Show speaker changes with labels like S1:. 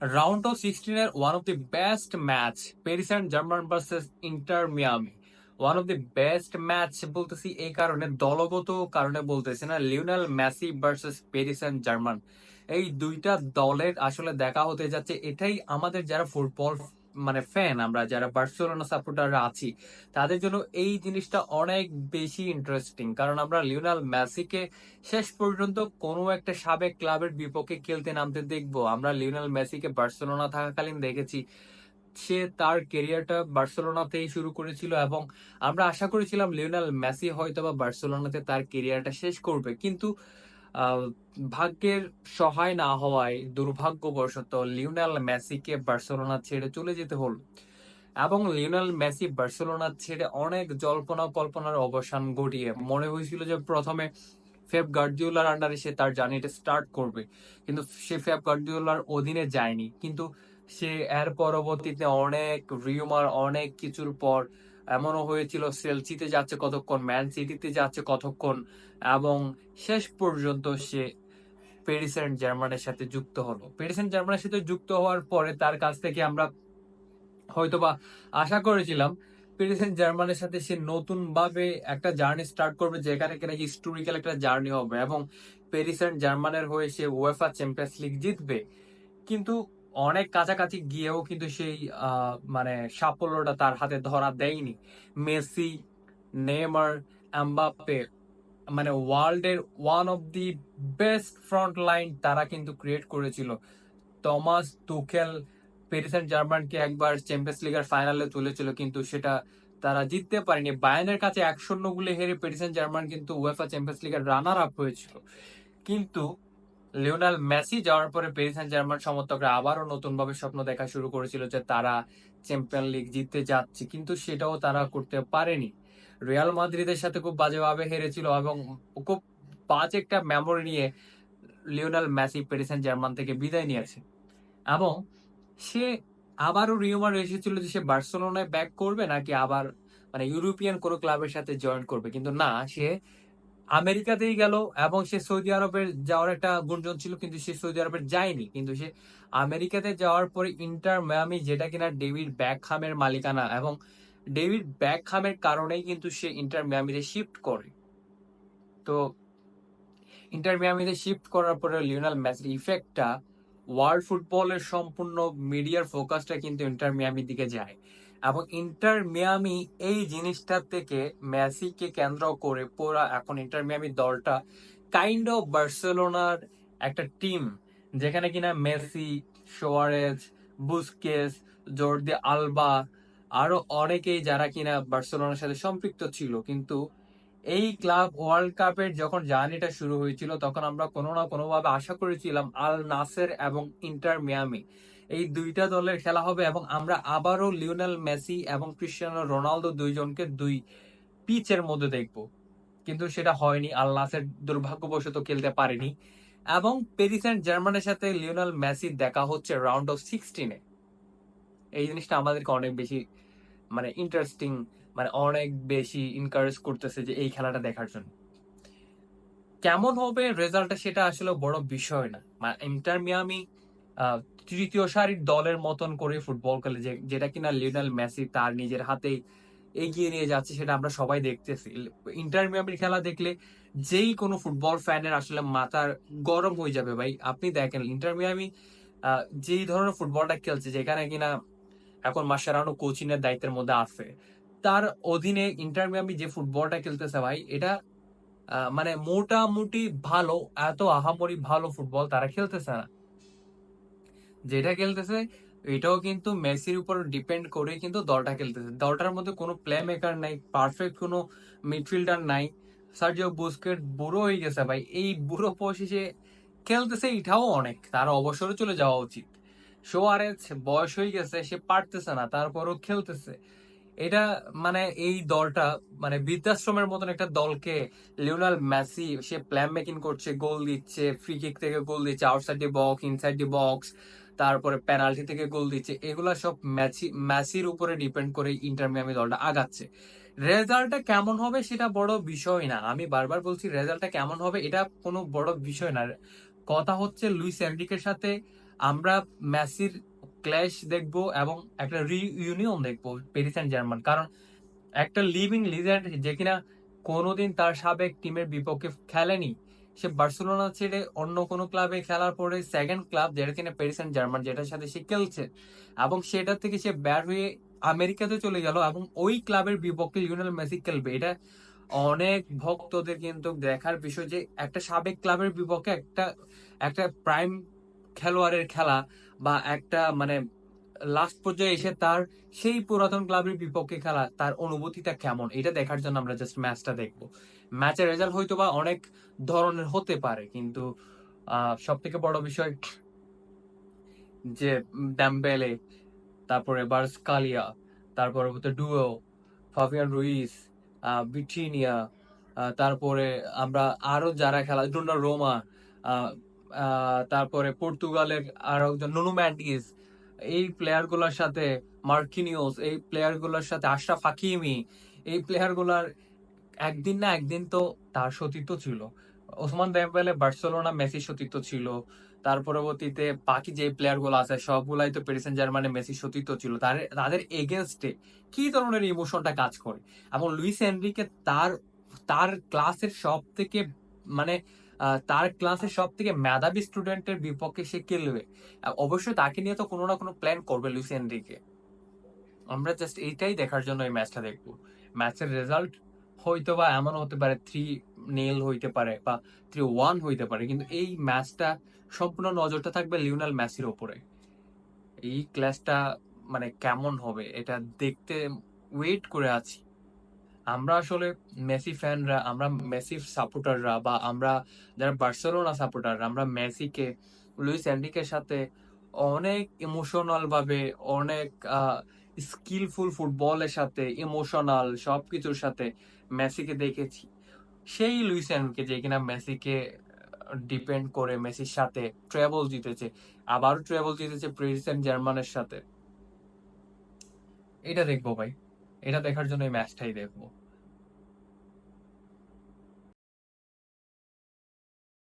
S1: Round of সিক্সটিনের one of the best match Paris and German versus Inter Miami one of the best match বলতেছি এই কারণে, দলগত কারণে বলতেছি না Lionel Messi versus Paris and German এই দুইটা দলের আসলে দেখা হতে যাচ্ছে, এটাই আমাদের যারা ফুটবল মানে ফ্যান আমরা যারা বার্সেলোনা সাপোর্টাররা আছি, তাদের জন্য এই জিনিসটা অনেক বেশি ইন্টারেস্টিং কারণ আমরা লিওনাল মেসিকে শেষ পর্যন্ত কোনো একটা সাবেক ক্লাবের বিপক্ষে খেলতে নামতে দেখব। আমরা লিওনাল মেসিকে বার্সেলোনা থাকাকালীন দেখেছি। সে তার কেরিয়ারটা বার্সেলোনাতেই শুরু করেছিল এবং আমরা আশা করেছিলাম লিওনাল মেসি হয়তো বা বার্সেলোনাতে তার কেরিয়ারটা শেষ করবে। কিন্তু ভাগ্যের সহায় না হওয়ায় দুর্ভাগ্যবশত লিওনেল মেসিকে বার্সেলোনা ছেড়ে চলে যেতে হলো। এবং লিওনেল মেসি বার্সেলোনা ছেড়ে অনেক জল্পনা কল্পনার অবসান ঘটিয়ে মনে হয়েছিল যে প্রথমে ফেব গার্ডিওলার আন্ডারে সে তার জার্নিটা স্টার্ট করবে। কিন্তু সে ফেব গার্ডিওলার অধীনে যায়নি। কিন্তু সে এর পরবর্তীতে অনেক রিউমার অনেক কিছুর পর এমনও হয়েছিল সেলসিতে যাচ্ছে কতক্ষণ, ম্যান সিটিতে যাচ্ছে কতক্ষণ এবং শেষ পর্যন্ত সে প্যারিস অ্যান্ড জার্মানের সাথে যুক্ত হলো। প্যারিস অ্যান্ড জার্মানের সাথে যুক্ত হওয়ার পরে তার কাছ থেকে আমরা হয়তোবা আশা করেছিলাম প্যারিস অ্যান্ড জার্মানের সাথে সে নতুন ভাবে একটা জার্নি স্টার্ট করবে, যেখানে কিনা হিস্টোরিক্যাল একটা জার্নি হবে এবং প্যারিস অ্যান্ড জার্মানের হয়ে সে ওয়েফা চ্যাম্পিয়ন্স লিগ জিতবে। কিন্তু অনেক কাছাকাছি গিয়েও কিন্তু সেই মানে সাফল্যটা তার হাতে ধরা দেয়নি। মেসি নেমার এমবাপ্পে মানে ওয়ার্ল্ডের one of the best front line তারা কিন্তু ক্রিয়েট করেছিল। টমাস তুখেল প্যারিস অ্যান্ড জার্মানকে একবার চ্যাম্পিয়ন্স লিগের ফাইনালে তুলেছিল, কিন্তু সেটা তারা জিততে পারেনি। বায়ানের কাছে এক শূন্য গুলে হেরে প্যারিস অ্যান্ড জার্মান কিন্তু উয়েফা চ্যাম্পিয়ন্স লিগের রানার আপ হয়েছিল। কিন্তু লিওনাল মেসি যাওয়ার পরে প্যারিস জার্মান সমর্থকরা আবারও নতুন ভাবে স্বপ্ন দেখা শুরু করেছিল যে তারা চ্যাম্পিয়ন লিগ জিততে যাচ্ছে, কিন্তু সেটাও তারা করতে পারেনি। রিয়াল মাদ্রিদের সাথে খুব বাজেভাবে হেরেছিল এবং খুব বাজে একটা মেমোরি নিয়ে লিওনাল মেসি প্যারিস জার্মান থেকে বিদায় নিয়েছে। এবং সে আবারও রিউমার এসেছিল যে সে বার্সেলোনায় ব্যাক করবে নাকি আবার মানে ইউরোপিয়ান কোনো ক্লাবের সাথে জয়েন করবে, কিন্তু না, সে আমেরিকাতেই গেল এবং সে সৌদি আরবের যাওয়ার একটা গুঞ্জন ছিল, কিন্তু সে সৌদি আরবের যায়নি। কিন্তু সে আমেরিকাতে যাওয়ার পরে ইন্টার মায়ামি, যেটা কিনা ডেভিড ব্যাকহামের মালিকানা, এবং ডেভিড ব্যাকহামের কারণেই কিন্তু সে ইন্টার মিয়ামিতে শিফট করে। তো ইন্টার মিয়ামিতে শিফট করার পরে লিওনাল মেসির ইফেক্টটা ওয়ার্ল্ড ফুটবলের সম্পূর্ণ মিডিয়ার ফোকাসটা কিন্তু ইন্টার মিয়ামির দিকে যায়। এবং ইন্টার মিয়ামি এই জিনিসটা থেকে মেসিকে কেন্দ্র করে পুরা এখন ইন্টার মিয়ামি দলটা কাইন্ড অফ বার্সেলোনার একটা টিম যেখানে কিনা Messi, Suarez, Busquets, Jordi Alba, আরও অনেকেই যারা কিনা বার্সেলোনার সাথে সম্পৃক্ত ছিল। কিন্তু এই ক্লাব ওয়ার্ল্ড কাপের যখন জার্নিটা শুরু হয়েছিল, তখন আমরা কোনো না কোনোভাবে আশা করেছিলাম আল নাসের এবং ইন্টার মিয়ামি। এই দুইটা দলের খেলা হবে এবং আমরা আবারও লিওনেল মেসি এবং ক্রিস্টিয়ানো রোনালদো দুইজনকে দুই পিচের মধ্যে দেখব। কিন্তু সেটা হয়নি, আল দুর্ভাগ্যবশত খেলতে পারেনি। এবং প্যারিস অ্যান্ড জার্মানের সাথে লিওনেল মেসির দেখা হচ্ছে রাউন্ড অফ সিক্সটিনে এই জিনিসটা আমাদেরকে অনেক বেশি মানে ইন্টারেস্টিং মানে অনেক বেশি ইনকারেজ করতেছে যে এই খেলাটা দেখার জন্য। কেমন হবে রেজাল্টটা সেটা আসলে বড় বিষয় না। মানে ইন্টার মিয়ামি তৃতীয় সারির দলের মতন করে ফুটবল খেলে যেটা কিনা লিওনেল মেসি তার নিজের হাতেই এগিয়ে নিয়ে যাচ্ছে, সেটা আমরা সবাই দেখতেছি। ইন্টার মিয়ামির খেলা দেখলে যেই কোনো ফুটবল ফ্যানের আসলে মাথার গরম হয়ে যাবে ভাই। আপনি দেখেন, ইন্টার যেই ধরনের ফুটবলটা খেলছে, যেখানে কিনা এখন মাসারানো কোচিংয়ের দায়িত্বের মধ্যে আছে, তার অধীনে ইন্টার যে ফুটবলটা খেলতেছে ভাই, এটা মানে মোটামুটি ভালো, এত আহামরি ভালো ফুটবল তারা খেলতেছে না। যেটা খেলতেছে, এটাও কিন্তু মেসির উপর ডিপেন্ড করে কিন্তু দলটা খেলতেছে। দলটার মধ্যে কোনো প্লে মেকার নাই পারফেক্ট কোনো মিডফিল্ডার নাই। সার্জিও বুস্কেট বুড়ো হয়ে গেছে ভাই। এই বুড়ো বয়সে খেলতেছে এটাও অনেক। তার অবসরে চলে যাওয়া উচিত। সোয়ারেজ বয়স হয়ে গেছে, সে পারতেছে না, তারপরও খেলতেছে। এটা মানে এই দলটা মানে বৃদ্ধাশ্রমের মতন একটা দলকে লিওনাল মেসি, সে প্ল্যান মেকিং করছে গোল দিচ্ছে ফ্রি কিক থেকে গোল দিচ্ছে outside the box inside the box তারপরে পেনাল্টি থেকে গোল দিচ্ছে, এগুলা সব ম্যাচি মেসির উপরে ডিপেন্ড করে ইন্টার মিয়ামি দলটা আগাচ্ছে। রেজাল্টটা কেমন হবে সেটা বড় বিষয় না। আমি বারবার বলছি রেজাল্টটা কেমন হবে এটা কোনো বড় বিষয় না। কথা হচ্ছে লুইস এনরিকের সাথে আমরা ম্যাসির ক্ল্যাশ দেখব এবং একটা রিইউনিয়ন দেখব প্যারিস অ্যান্ড জার্মান কারণ একটা লিভিং লিজেন্ড যে কিনা কোনোদিন তার সাবেক টিমের বিপক্ষে খেলেনি। সে বার্সেলোনা ছেড়ে অন্য কোনো ক্লাবে খেলার পরে সেকেন্ড ক্লাব যেটা কিনা প্যারিস অ্যান্ড জার্মান যেটার সাথে সে খেলছে। এবং সেটা থেকে সে ব্যাট হয়ে আমেরিকাতে চলে গেল এবং ওই ক্লাবের বিপক্ষে লিওনেল মেসি খেলবে। এটা অনেক ভক্তদের কিন্তু দেখার বিষয় যে একটা সাবেক ক্লাবের বিপক্ষে একটা একটা প্রাইম খেলোয়াড়ের খেলা বা একটা মানে লাস্ট পর্যায়ে এসে তার সেই পুরাতন ক্লাবের বিপক্ষে খেলা, তার অনুভূতিটা কেমন? এটা দেখার জন্য আমরা জাস্ট ম্যাচটা দেখব। ম্যাচের রেজাল্ট হয়তো বা অনেক ধরনের হতে পারে, কিন্তু সব থেকে বড় বিষয় যে ড্যাম্বেলে তারপরে বার্সকালিয়া তারপরে হচ্ছে ডুও রুইস বিটিনিয়া তারপরে আমরা আরও যারা খেলা রোমা তারপরে পর্তুগালের আরও একজন নুনু ম্যান্ডিস এই প্লেয়ারগুলোর সাথে, মার্কিনিওস, এই প্লেয়ারগুলোর সাথে, আশরাফ হাকিমি, এই প্লেয়ারগুলার একদিন না একদিন তো তার সতীর্থ ছিল। ওসমান দেম্বেলে বার্সেলোনা মেসি সতীর্থ ছিল। তার পরবর্তীতে বাকি যে প্লেয়ারগুলো আছে, সবগুলাই তো প্যারিস সেন্ট জার্মানে মেসি সতীর্থ ছিল। তার, তাদের এগেনস্টে কি ধরনের ইমোশনটা কাজ করে? এবং লুইস এনরিকে তার তার ক্লাসের সব থেকে মানে তার ক্লাসে সব থেকে মেধাবী স্টুডেন্টের বিপক্ষে সে খেলবে অবশ্যই তাকে নিয়ে তো কোনো না কোনো প্ল্যান করবে লুইস এনরিকে। আমরা জাস্ট এইটাই দেখার জন্য এই ম্যাচটা দেখব। ম্যাচের রেজাল্ট হয়তো বা এমন হতে পারে থ্রি নেল হইতে পারে বা থ্রি ওয়ান হইতে পারে, কিন্তু এই ম্যাচটা সম্পূর্ণ নজরটা থাকবে লিওনাল মেসির ওপরে। এই ক্লাসটা মানে কেমন হবে এটা দেখতে ওয়েট করে আছি। আমরা আসলে মেসি ফ্যানরা, আমরা মেসি সাপোর্টাররা বা আমরা যারা বার্সেলোনা সাপোর্টাররা, আমরা মেসিকে, লুইস এন্ডিকের সাথে অনেক ইমোশনাল ভাবে, অনেক স্কিলফুল ফুটবলের সাথে ইমোশনাল সব কিছুর সাথে মেসিকে দেখেছি। সেই লুইস এনরিকে যে কিনা মেসিকে ডিপেন্ড করে মেসির সাথে ট্রেবল জিতেছে, আবারও ট্রেবল জিতেছে প্রেসিডেন্ট জার্মানের সাথে। এটা দেখব ভাই। এটা দেখার জন্য এই ম্যাচটাই দেখব।